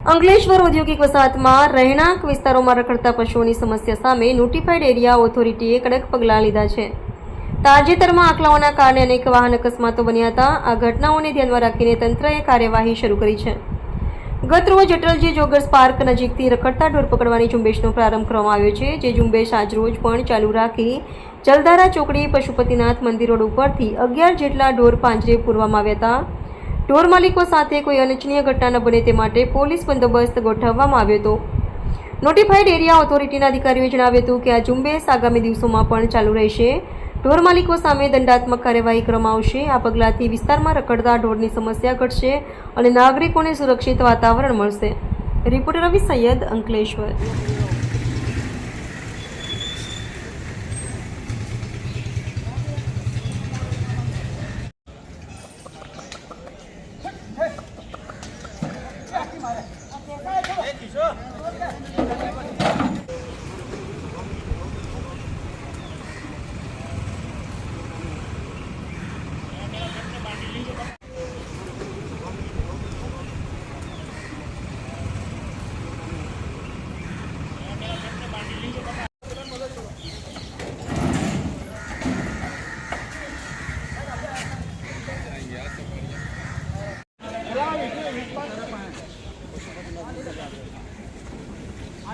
અંકલેશ્વર ઔદ્યોગિક વસાહતમાં રહેણાંક વિસ્તારોમાં રખડતા પશુઓની સમસ્યા સામે નોટિફાઈડ એરિયા ઓથોરિટીએ કડક પગલાં લીધા છે. તાજેતરમાં આંકલાઓના કારણે અનેક વાહન અકસ્માતો બન્યા હતા. આ ઘટનાઓને ધ્યાનમાં રાખીને તંત્રએ કાર્યવાહી શરૂ કરી છે. ગત રોજ અટલજી જોગર્સ પાર્ક નજીકથી રખડતા ઢોર પકડવાની ઝુંબેશનો પ્રારંભ કરવામાં આવ્યો છે, જે ઝુંબેશ આજરોજ પણ ચાલુ રાખી જલધારા ચોકડી પશુપતિનાથ મંદિર રોડ ઉપરથી અગિયાર જેટલા ઢોર પાંજરે પૂરવામાં આવ્યા હતા. ઢોર માલિકો સાથે કોઈ અનિચ્છનીય ઘટના ન બને તે માટે પોલીસ બંદોબસ્ત ગોઠવવામાં આવ્યો હતો. નોટિફાઈડ એરિયા ઓથોરિટીના અધિકારીઓએ જણાવ્યું હતું કે આ ઝુંબેશ આગામી દિવસોમાં પણ ચાલુ રહેશે. ઢોર માલિકો સામે દંડાત્મક કાર્યવાહી કરવામાં આવશે. આ પગલાંથી વિસ્તારમાં રખડતા ઢોરની સમસ્યા ઘટશે અને નાગરિકોને સુરક્ષિત વાતાવરણ મળશે. રિપોર્ટર રવિ સૈયદ અંકલેશ્વર.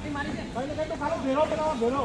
તો ખાલી ભેરો બનાવો ભેરો